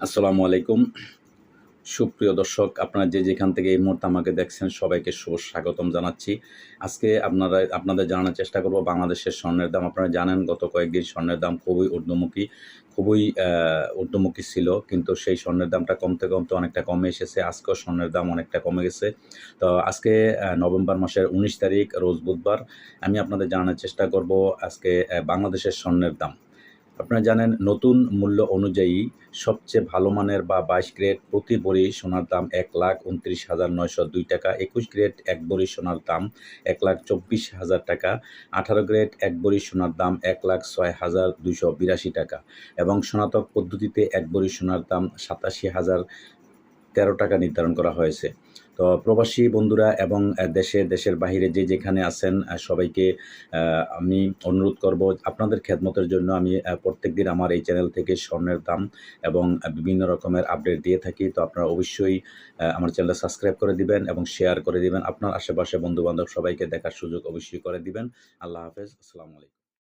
আসসালামু আলাইকুম। সুপ্রিয় দর্শক, আপনারা যে যেখান থেকে এই মুহূর্তে আমাকে দেখছেন, সবাইকে শুভ স্বাগতম জানাচ্ছি। আজকে আপনারা, আপনাদের জানানোর চেষ্টা করব বাংলাদেশের স্বর্ণের দাম। আপনারা জানেন, গত কয়েকদিন স্বর্ণের দাম খুবই ঊর্ধ্বমুখী খুবই ঊর্ধ্বমুখী ছিল। কিন্তু সেই স্বর্ণের দামটা কমতে কমতে অনেকটা কমে এসেছে। আজকেও স্বর্ণের দাম অনেকটা কমে গেছে। তো আজকে নভেম্বর মাসের উনিশ তারিখ, রোজ বুধবার আমি আপনাদের জানানোর চেষ্টা করব আজকে বাংলাদেশের স্বর্ণের দাম। আপনারা জানেন, নতুন মূল্য অনুযায়ী সবচেয়ে ভালো মানের বা বাইশ গ্রেড প্রতি বড়ি সোনার দাম এক লাখ উনত্রিশ হাজার নয়শো দুই টাকা, একুশ গ্রেড এক বড়ি সোনার দাম এক লাখ চব্বিশ হাজার টাকা, আঠারো গ্রেড এক বড়ি সোনার দাম এক লাখ ছয় হাজার দুশো বিরাশি টাকা এবং সনাতক পদ্ধতিতে এক বড়ি সোনার দাম সাতাশি হাজার তেরো টাকা নির্ধারণ করা হয়েছে। তো প্রবাসী বন্ধুরা এবং দেশে, দেশের বাইরে যে যেখানে আছেন সবাইকে আমি অনুরোধ করব আপনাদের খেদমতের জন্য আমি প্রত্যেক দিন আমার এই চ্যানেল থেকে স্বর্ণের দাম এবং বিভিন্ন রকমের আপডেট দিয়ে থাকি। তো আপনারা অবশ্যই আমার চ্যানেলটা সাবস্ক্রাইব করে দিবেন এবং শেয়ার করে দিবেন। আপনার আশেপাশে বন্ধু বান্ধব সবাইকে দেখার সুযোগ অবশ্যই করে দিবেন। আল্লাহ হাফেজ। আসসালামু আলাইকুম।